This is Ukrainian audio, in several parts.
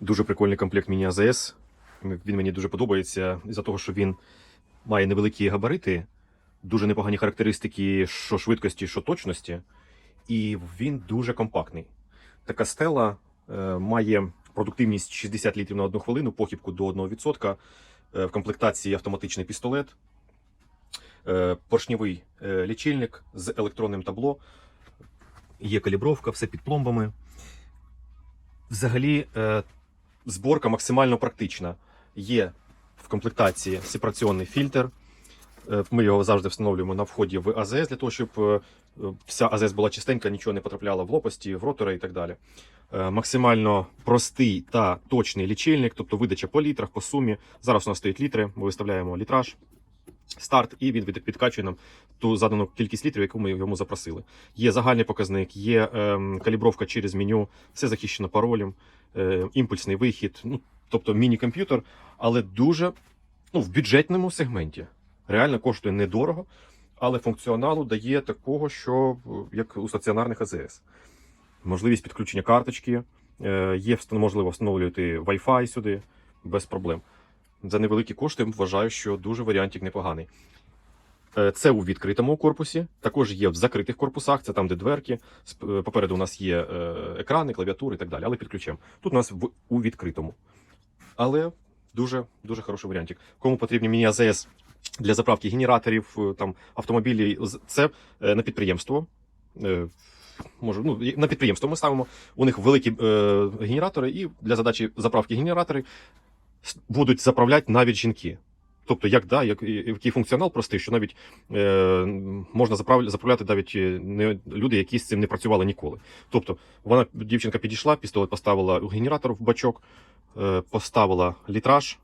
Дуже прикольний комплект міні АЗС. Він мені дуже подобається із-за того, що він має невеликі габарити, дуже непогані характеристики, що швидкості, що точності, і він дуже компактний. Така стела е, має продуктивність 60 літрів на одну хвилину, похибку до 1%. Е, в комплектації автоматичний пістолет, е, поршньовий е, лічильник з електронним табло, є калібровка, все під пломбами. Взагалі, е, зборка максимально практична. Є в комплектації сепараційний фільтр. Е, Ми його завжди встановлюємо на вході в АЗС для того, щоб е, е, вся АЗС була чистенька, нічого не потрапляло в лопасті, в ротори і так далі. Максимально простий та точний лічильник, тобто видача по літрах, по сумі. Зараз у нас стоїть літри, ми виставляємо літраж, старт, і він підкачує нам ту задану кількість літрів, яку ми йому запросили. Є загальний показник, є ем, калібровка через меню, все захищено паролем, е, імпульсний вихід, ну, тобто міні-комп'ютер, але дуже ну, в бюджетному сегменті. Реально коштує недорого, але функціоналу дає такого, що е, як у стаціонарних АЗС. Можливість підключення карточки, е, є можливо встановлювати Wi-Fi сюди без проблем. За невеликі кошти вважаю, що дуже варіантик непоганий. Е, Це у відкритому корпусі, також є в закритих корпусах, це там, де дверки. Е, Попереду у нас є е, екрани, клавіатури і так далі, але під ключем. Тут у нас в, у відкритому. Але дуже, дуже хороший варіантик. Кому потрібні міні АЗС для заправки генераторів, там, автомобілів, це на підприємство. Може, ну, на підприємство ми ставимо. У них великі е, генератори, і для задачі заправки генератори будуть заправляти навіть жінки. Тобто, як, да, як, який функціонал простий, що навіть е, можна заправляти навіть е, не, люди, які з цим не працювали ніколи. Тобто, вона, дівчинка підійшла, пістолет поставила у генератор в бачок, е, поставила літраж,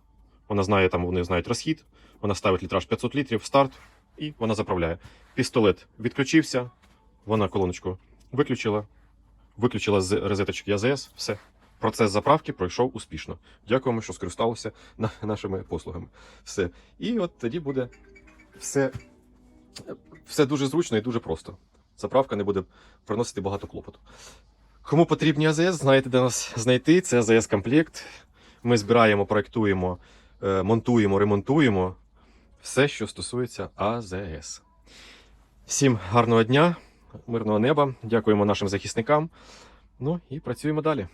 вона знає, там вони знають розхід, вона ставить літраж 500 літрів, старт, і вона заправляє. Пістолет відключився, вона колоночку виключила, виключила з розеточки АЗС, все. Процес заправки пройшов успішно. Дякуємо, що скористалися нашими послугами. Все. І от тоді буде все, все дуже зручно і дуже просто. Заправка не буде приносити багато клопоту. Кому потрібні АЗС, знаєте, де нас знайти. Це АЗС комплект. Ми збираємо, проектуємо, е, монтуємо, ремонтуємо все, що стосується АЗС. Всім гарного дня, мирного неба. Дякуємо нашим захисникам. Ну і працюємо далі.